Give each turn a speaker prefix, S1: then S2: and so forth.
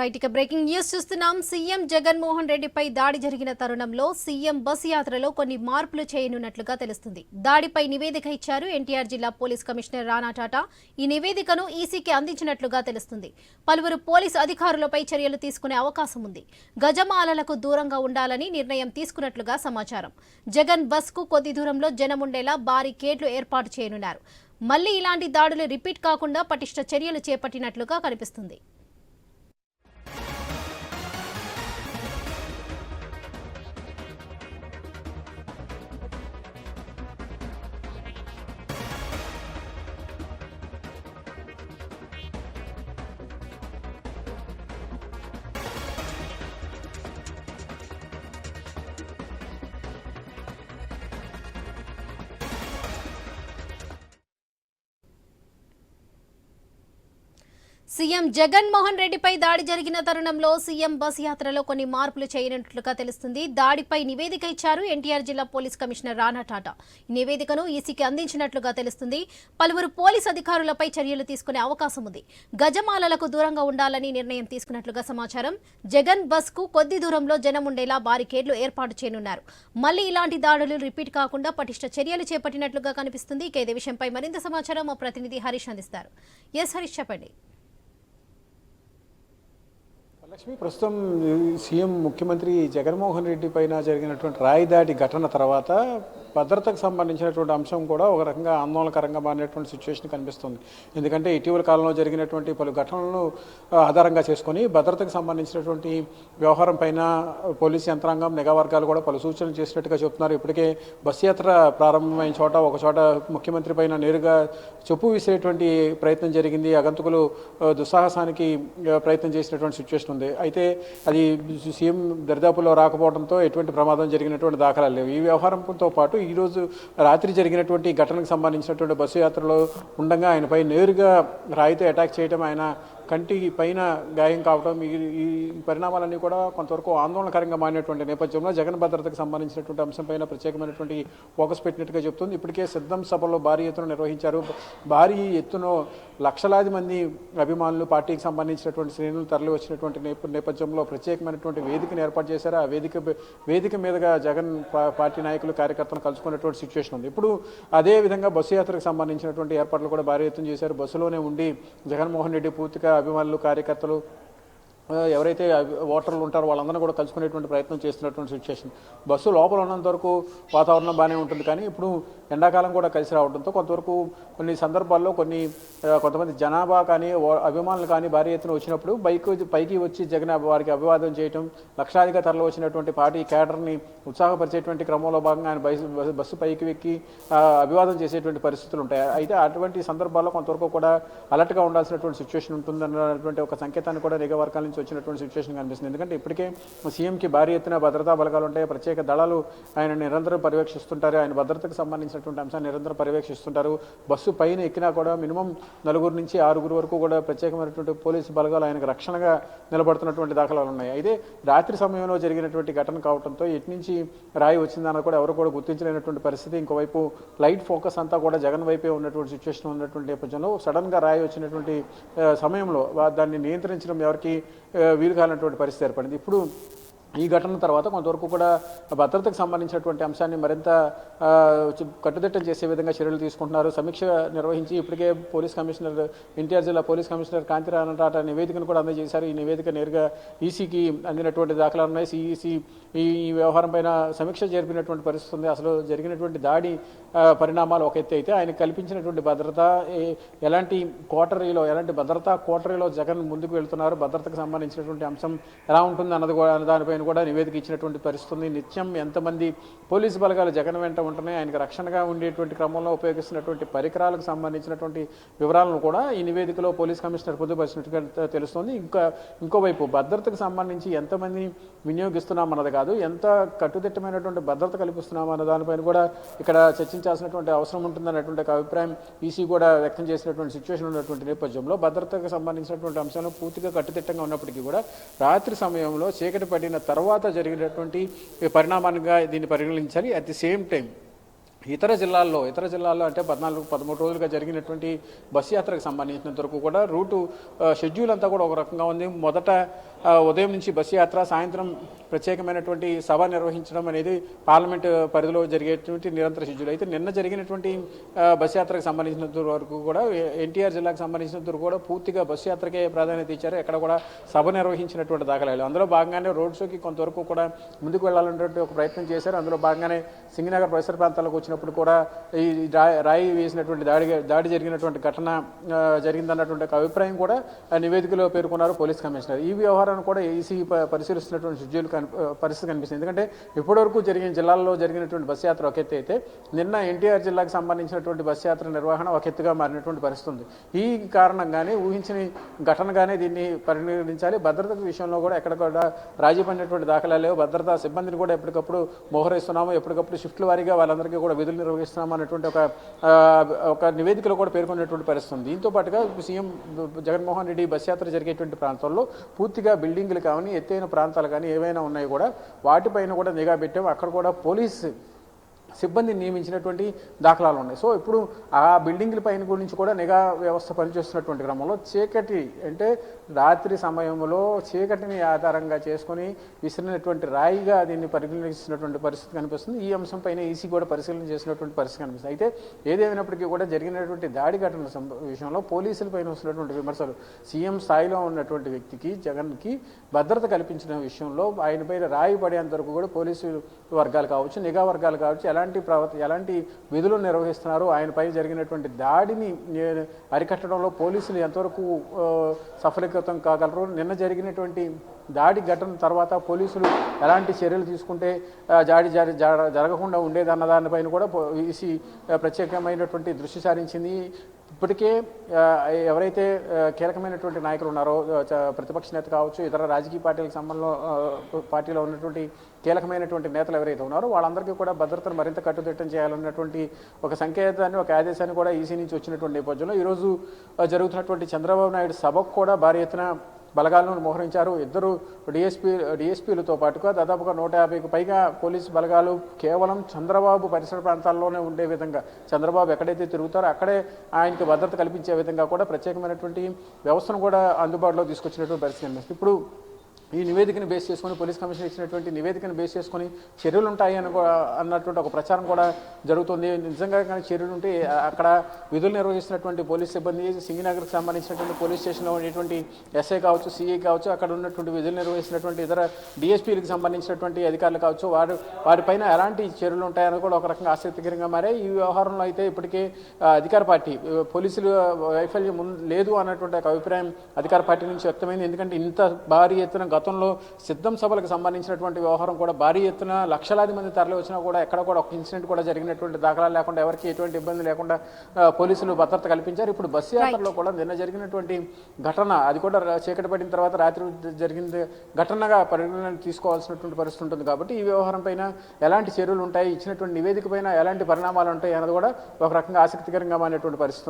S1: Right ఇక breaking news చూస్తున్నాం. CM Jaganmohan రెడ్డిపై దాడి జరిగిన తరుణంలో సీఎం బస్ యాత్రలో కొన్ని మార్పులు చేయనున్నట్లుగా తెలుస్తుంది. దాడిపై నివేదిక ఇచ్చారు ఎన్టీఆర్ జిల్లా పోలీస్ కమిషనర్ రానా టాటా. ఈ నివేదికను ఈసీకి అందించినట్లుగా తెలుస్తుంది. పలువురు పోలీసు అధికారులపై చర్యలు తీసుకునే అవకాశం ఉంది. గజమాలలకు దూరంగా ఉండాలని నిర్ణయం తీసుకున్నట్లుగా సమాచారం. జగన్ బస్కు కొద్ది దూరంలో జనం ఉండేలా భారీ గేట్లు ఏర్పాటు చేయనున్నారు. మళ్ళీ ఇలాంటి దాడులు రిపీట్ కాకుండా పటిష్ట చర్యలు చేపట్టినట్లుగా కనిపిస్తుంది. సీఎం జగన్మోహన్ రెడ్డిపై దాడి జరిగిన తరుణంలో సీఎం బస్ యాత్రలో కొన్ని మార్పులు చేయనున్నట్లుగా తెలుస్తుంది. దాడిపై నివేదిక ఇచ్చారు ఎన్టీఆర్ జిల్లా పోలీస్ కమిషనర్ రానా టాటా. ఈ నివేదికను ఈసీకి అందించినట్లుగా తెలుస్తుంది. పలువురు పోలీస్ అధికారులపై చర్యలు తీసుకునే అవకాశం ఉంది. గజమాలలకు దూరంగా ఉండాలని నిర్ణయం తీసుకున్నట్లుగా సమాచారం. జగన్ బస్కు కొద్ది దూరంలో జనం ఉండేలా బారికేడ్లు ఏర్పాటు చేయనున్నారు. మళ్ళీ ఇలాంటి దాడులు రిపీట్ కాకుండా పటిష్ట చర్యలు చేపట్టినట్లుగా కనిపిస్తుంది. ఇక ఇదే విషయంపై మరింత సమాచారం మా ప్రతినిధి హరీష్ అందిస్తారు. ఎస్ హరీష్ చెప్పండి.
S2: లక్ష్మి ప్రస్తుతం సీఎం ముఖ్యమంత్రి జగన్మోహన్ రెడ్డి పైన జరిగినటువంటి రాయిదాటి ఘటన తర్వాత భద్రతకు సంబంధించినటువంటి అంశం కూడా ఒక రకంగా ఆందోళనకరంగా మారినటువంటి సిచ్యువేషన్ కనిపిస్తుంది. ఎందుకంటే ఇటీవల కాలంలో జరిగినటువంటి పలు ఘటనలను ఆధారంగా చేసుకొని భద్రతకు సంబంధించినటువంటి వ్యవహారం పైన పోలీస్ యంత్రాంగం నిఘా వర్గాలు కూడా పలు సూచనలు చేసినట్టుగా చెప్తున్నారు. ఇప్పటికే బస్సు యాత్ర ప్రారంభమైన చోట ఒక చోట ముఖ్యమంత్రి పైన నేరుగా చెప్పు విసిరేటువంటి ప్రయత్నం జరిగింది. అగంతకులు దుస్సాహసానికి ప్రయత్నం చేసినటువంటి సిచ్యువేషన్ ఉంది. అయితే అది సీఎం దరిదాపుల్లో రాకపోవడంతో ఎటువంటి ప్రమాదం జరిగినటువంటి దాఖలాలు లేవు. ఈ వ్యవహారంతో పాటు ఈరోజు రాత్రి జరిగినటువంటి ఘటనకు సంబంధించినటువంటి బస్సు యాత్రలో ఉండగా ఆయనపై నేరుగా రాయితో అటాక్ చేయడం ఆయన కంటి పైన గాయం కావడం ఈ ఈ పరిణామాలన్నీ కూడా కొంతవరకు ఆందోళనకరంగా మారినటువంటి నేపథ్యంలో జగన్ భద్రతకు సంబంధించినటువంటి అంశంపైన ప్రత్యేకమైనటువంటి ఫోకస్ పెట్టినట్టుగా చెప్తుంది. ఇప్పటికే సిద్ధం సభలో భారీ ఎత్తున నిర్వహించారు. భారీ ఎత్తున లక్షలాది మంది అభిమానులు పార్టీకి సంబంధించినటువంటి శ్రేణులు తరలి వచ్చినటువంటి నేపథ్యంలో ప్రత్యేకమైనటువంటి వేదికను ఏర్పాటు చేశారు. ఆ వేదిక వేదిక మీదుగా జగన్ పార్టీ నాయకులు కార్యకర్తలు కలుసుకున్నటువంటి సిచ్యువేషన్ ఉంది. ఇప్పుడు అదే విధంగా బస్సు యాత్రకు సంబంధించినటువంటి ఏర్పాట్లు కూడా భారీ ఎత్తున చేశారు. బస్సులోనే ఉండి జగన్మోహన్ రెడ్డి పూర్తిగా అభిమానులు కార్యకర్తలు ఎవరైతే ఓటర్లు ఉంటారో వాళ్ళందరినీ కూడా కలుసుకునేటువంటి ప్రయత్నం చేస్తున్నటువంటి సిచ్యువేషన్ బస్సు లోపల ఉన్నంత వరకు వాతావరణం బాగానే ఉంటుంది కానీ ఇప్పుడు ఎండాకాలం కూడా కలిసి రావడంతో కొంతవరకు కొన్ని సందర్భాల్లో కొన్ని కొంతమంది జనాభా కానీ అభిమానులు కానీ భారీ ఎత్తున వచ్చినప్పుడు బైక్ పైకి వచ్చి జగన్ వారికి అభివాదం చేయటం లక్షాధిక తరలి వచ్చినటువంటి పార్టీ క్యాడర్ని ఉత్సాహపరిచేటువంటి క్రమంలో భాగంగా ఆయన బస్సు- బస్సు పైకి ఎక్కి అభివాదం చేసేటువంటి పరిస్థితులు ఉంటాయి. అయితే అటువంటి సందర్భాల్లో కొంతవరకు కూడా అలర్ట్గా ఉండాల్సినటువంటి సిచ్యువేషన్ ఉంటుందన్నటువంటి ఒక సంకేతాన్ని కూడా నిఘా వర్గాల నుంచి వచ్చినటువంటి సిచ్యువేషన్ కనిపిస్తుంది. ఎందుకంటే ఇప్పటికే సీఎంకి భారీ ఎత్తున భద్రతా బలగాలు ఉంటాయి. ప్రత్యేక దళాలు ఆయన నిరంతరం పర్యవేక్షిస్తుంటారు. ఆయన భద్రతకు సంబంధించినటువంటి అంశాన్ని నిరంతరం పర్యవేక్షిస్తుంటారు. బస్సు పైన ఎక్కినా కూడా మినిమం నలుగురు నుంచి ఆరుగురు వరకు కూడా ప్రత్యేకమైనటువంటి పోలీసు బలగాలు ఆయనకు రక్షణగా నిలబడుతున్నటువంటి దాఖలాలు ఉన్నాయి. అయితే రాత్రి సమయంలో జరిగినటువంటి ఘటన కావడంతో ఎటు నుంచి రాయి వచ్చిందన్నది కూడా ఎవరు కూడా గుర్తించలేనటువంటి పరిస్థితి. ఇంకోవైపు లైట్ ఫోకస్ అంతా కూడా జగన్ వైపే ఉన్నటువంటి సిచ్యువేషన్ ఉన్నటువంటి నేపథ్యంలో సడన్గా రాయి వచ్చినటువంటి సమయంలో దాన్ని నియంత్రించడం ఎవరికి వీలు కానటువంటి పరిస్థితి ఏర్పడింది. ఇప్పుడు ఈ ఘటన తర్వాత కొంతవరకు కూడా భద్రతకు సంబంధించినటువంటి అంశాన్ని మరింత కట్టుదిట్టం చేసే విధంగా చర్యలు తీసుకుంటున్నారు. సమీక్ష నిర్వహించి ఇప్పటికే పోలీస్ కమిషనర్ ఎన్టీఆర్ జిల్లా పోలీస్ కమిషనర్ కాంతిరాణ రాట నివేదికను కూడా అందజేశారు. ఈ నివేదిక నేరుగా ఈసీకి అందినటువంటి దాఖలాలు ఉన్నాయి. సిఈసి ఈ ఈ వ్యవహారం పైన సమీక్ష జరిపినటువంటి పరిస్థితి ఉంది. అసలు జరిగినటువంటి దాడి పరిణామాలు ఒక ఎత్తు అయితే ఆయన కల్పించినటువంటి భద్రత ఎలాంటి కోటరీలో ఎలాంటి భద్రతా కోటరీలో జగన్ ముందుకు వెళ్తున్నారు భద్రతకు సంబంధించినటువంటి అంశం ఎలా ఉంటుంది అన్నది కూడా దానిపైన కూడా నివేదిక ఇచ్చినటువంటి పరిస్థితుంది. నిత్యం ఎంతమంది పోలీసు బలగాలు జగన్ వెంట ఉంటున్నాయి ఆయనకు రక్షణగా ఉండేటువంటి క్రమంలో ఉపయోగిస్తున్నటువంటి పరికరాలకు సంబంధించినటువంటి వివరాలను కూడా ఈ నివేదికలో పోలీస్ కమిషనర్ పొందుపరిచినట్టుగా తెలుస్తుంది. ఇంకా ఇంకోవైపు భద్రతకు సంబంధించి ఎంతమంది వినియోగిస్తున్నాం అన్నది కాదు ఎంత కట్టుదిట్టమైనటువంటి భద్రత కల్పిస్తున్నాం అన్న దానిపైన కూడా ఇక్కడ చర్చించాల్సినటువంటి అవసరం ఉంటుందన్నటువంటి ఒక అభిప్రాయం ఈసీ కూడా వ్యక్తం చేసినటువంటి సిచ్యువేషన్ ఉన్నటువంటి నేపథ్యంలో భద్రతకు సంబంధించినటువంటి అంశాలు పూర్తిగా కట్టుదిట్టంగా ఉన్నప్పటికీ కూడా రాత్రి సమయంలో చీకటి పడిన తర్వాత జరిగినటువంటి పరిణామాలుగా దీన్ని పరిగణించాలి. అట్ ది సేమ్ టైం ఇతర జిల్లాల్లో ఇతర జిల్లాల్లో అంటే పద్నాలుగు పదమూడు రోజులుగా జరిగినటువంటి బస్సు యాత్రకు సంబంధించినంత వరకు కూడా రూటు షెడ్యూల్ అంతా కూడా ఒక రకంగా ఉంది. మొదట ఉదయం నుంచి బస్సు యాత్ర సాయంత్రం ప్రత్యేకమైనటువంటి సభ నిర్వహించడం అనేది పార్లమెంట్ పరిధిలో జరిగేటువంటి నిరంతర షెడ్యూల్. అయితే నిన్న జరిగినటువంటి బస్సు యాత్రకు సంబంధించినంత వరకు కూడా ఎన్టీఆర్ జిల్లాకు సంబంధించినంత కూడా పూర్తిగా బస్సు యాత్రకే ప్రాధాన్యత ఇచ్చారు. ఎక్కడ కూడా సభ నిర్వహించినటువంటి దాఖలాలు. అందులో భాగంగానే రోడ్ షోకి కొంతవరకు కూడా ముందుకు వెళ్ళాలన్నటువంటి ఒక ప్రయత్నం చేశారు. అందులో భాగంగానే సింగనగర్ పరిసర ప్రాంతాలకు వచ్చినప్పుడు కూడా ఈ రాయి వేసినటువంటి దాడి దాడి జరిగినటువంటి ఘటన జరిగిందన్నటువంటి ఒక అభిప్రాయం కూడా నివేదికలో పేర్కొన్నారు పోలీస్ కమిషనర్. ఈ వ్యవహారం వ్యవహారాన్ని కూడా ఈసీ పరిశీలిస్తున్నటువంటి షెడ్యూల్ పరిస్థితి కనిపిస్తుంది. ఎందుకంటే ఇప్పటివరకు జరిగిన జిల్లాల్లో జరిగినటువంటి బస్ యాత్ర ఒక ఎత్తు అయితే నిన్న ఎన్టీఆర్ జిల్లాకు సంబంధించినటువంటి బస్ యాత్ర నిర్వహణ ఒక ఎత్తుగా మారినటువంటి పరిస్థితి ఉంది. ఈ కారణంగానే ఊహించని ఘటనగానే దీన్ని పరిగణించాలి. భద్రత విషయంలో కూడా ఎక్కడ కూడా రాజీ పడినటువంటి దాఖలాలు లేవు. భద్రతా సిబ్బందిని కూడా ఎప్పటికప్పుడు మోహరిస్తున్నాము. ఎప్పటికప్పుడు షిఫ్ట్ల వారీగా వాళ్ళందరికీ కూడా విధులు నిర్వహిస్తున్నాము అనేటువంటి ఒక ఒక నివేదికలో కూడా పేర్కొన్నటువంటి పరిస్థితి ఉంది. దీంతో పాటుగా సీఎం జగన్మోహన్ రెడ్డి బస్ యాత్ర జరిగేటువంటి ప్రాంతాల్లో పూర్తిగా బిల్డింగ్లు కానీ ఎత్తైన ప్రాంతాలు కానీ ఏవైనా ఉన్నాయి కూడా వాటిపైన కూడా నిఘా పెట్టాము. అక్కడ కూడా పోలీస్ సిబ్బందిని నియమించినటువంటి దాఖలాలు ఉన్నాయి. సో ఇప్పుడు ఆ బిల్డింగ్ల పైన గురించి కూడా నిఘా వ్యవస్థ పనిచేస్తున్నటువంటి క్రమంలో చీకటి అంటే రాత్రి సమయంలో చీకటిని ఆధారంగా చేసుకొని విసిరినటువంటి రాయిగా దీన్ని పరిగణిస్తున్నటువంటి పరిస్థితి కనిపిస్తుంది. ఈ అంశం పైన ఈసీ కూడా పరిశీలన చేసినటువంటి పరిస్థితి కనిపిస్తుంది. అయితే ఏదేమైనప్పటికీ కూడా జరిగినటువంటి దాడి ఘటన విషయంలో పోలీసుల పైన వస్తున్నటువంటి విమర్శలు సీఎం స్థాయిలో ఉన్నటువంటి వ్యక్తికి జగన్కి భద్రత కల్పించిన విషయంలో ఆయన పైన రాయి పడేంత వరకు కూడా పోలీసు వర్గాలు కావచ్చు నిఘా వర్గాలు కావచ్చు ఎలాంటి ప్రవర్త ఎలాంటి విధులు నిర్వహిస్తున్నారు? ఆయనపై జరిగినటువంటి దాడిని అరికట్టడంలో పోలీసులు ఎంతవరకు సఫలీకృతం కాగలరు? నిన్న జరిగినటువంటి దాడి ఘటన తర్వాత పోలీసులు ఎలాంటి చర్యలు తీసుకుంటే జాడి జారి జరగకుండా ఉండేదన్న దానిపైన కూడా ఈసీ ప్రత్యేకమైనటువంటి దృష్టి సారించింది. ఇప్పటికే ఎవరైతే కీలకమైనటువంటి నాయకులు ఉన్నారో చ- ప్రతిపక్ష నేత కావచ్చు ఇతర రాజకీయ పార్టీలకు సంబంధంలో పార్టీలో ఉన్నటువంటి కీలకమైనటువంటి నేతలు ఎవరైతే ఉన్నారో వాళ్ళందరికీ కూడా భద్రతను మరింత కట్టుదిట్టం చేయాలన్నటువంటి ఒక సంకేతాన్ని ఒక ఆదేశాన్ని కూడా ఈసీ నుంచి వచ్చినటువంటి నేపథ్యంలో ఈరోజు జరుగుతున్నటువంటి చంద్రబాబు నాయుడు సభకు కూడా భారీ ఎత్తున బలగాలను మోహరించారు. ఇద్దరు డిఎస్పీ డిఎస్పీలతో పాటుగా దాదాపుగా నూట యాభైకి పైగా పోలీసు బలగాలు కేవలం చంద్రబాబు పరిసర ప్రాంతాల్లోనే ఉండే విధంగా చంద్రబాబు ఎక్కడైతే తిరుగుతారో అక్కడే ఆయనకి భద్రత కల్పించే విధంగా కూడా ప్రత్యేకమైనటువంటి వ్యవస్థను కూడా అందుబాటులో తీసుకొచ్చినటువంటి పరిస్థితి ఇప్పుడు ఈ నివేదికను బేస్ చేసుకొని పోలీస్ కమిషన్ ఇచ్చినటువంటి నివేదికను బేస్ చేసుకొని చర్యలు ఉంటాయి అని అన్నటువంటి ఒక ప్రచారం కూడా జరుగుతుంది. నిజంగా కానీ చర్యలు ఉంటే అక్కడ విధులు నిర్వహిస్తున్నటువంటి పోలీస్ సిబ్బంది సింగినగర్కి సంబంధించినటువంటి పోలీస్ స్టేషన్లో ఉండేటువంటి ఎస్ఐ కావచ్చు సిఐ కావచ్చు అక్కడ ఉన్నటువంటి విధులు నిర్వహిస్తున్నటువంటి ఇతర డిఎస్పీలకు సంబంధించినటువంటి అధికారులు కావచ్చు వారు వారిపైన ఎలాంటి చర్యలు ఉంటాయని కూడా ఒక రకంగా ఆసక్తికరంగా మారే ఈ వ్యవహారంలో అయితే ఇప్పటికే అధికార పార్టీ పోలీసులు వైఫల్యం లేదు అన్నటువంటి ఒక అభిప్రాయం అధికార పార్టీ నుంచి వ్యక్తమైంది. ఎందుకంటే ఇంత భారీ ఎత్తున గతంలో సిద్ధం సభలకు సంబంధించినటువంటి వ్యవహారం కూడా భారీ ఎత్తున లక్షలాది మంది తరలి వచ్చినా కూడా ఎక్కడ కూడా ఒక ఇన్సిడెంట్ కూడా జరిగినటువంటి దాఖలాలు లేకుండా ఎవరికి ఎటువంటి ఇబ్బంది లేకుండా పోలీసులు భద్రత కల్పించారు. ఇప్పుడు బస్సు యాత్రలో కూడా నిన్న జరిగినటువంటి ఘటన అది కూడా చీకటి పడిన తర్వాత రాత్రి జరిగింది ఘటనగా పరిగణన తీసుకోవాల్సినటువంటి పరిస్థితి ఉంటుంది కాబట్టి ఈ వ్యవహారం పైన ఎలాంటి చర్యలు ఉంటాయి ఇచ్చినటువంటి నివేదిక పైన ఎలాంటి పరిణామాలు ఉంటాయి అన్నది కూడా ఒక రకంగా ఆసక్తికరంగా మారినటువంటి పరిస్థితి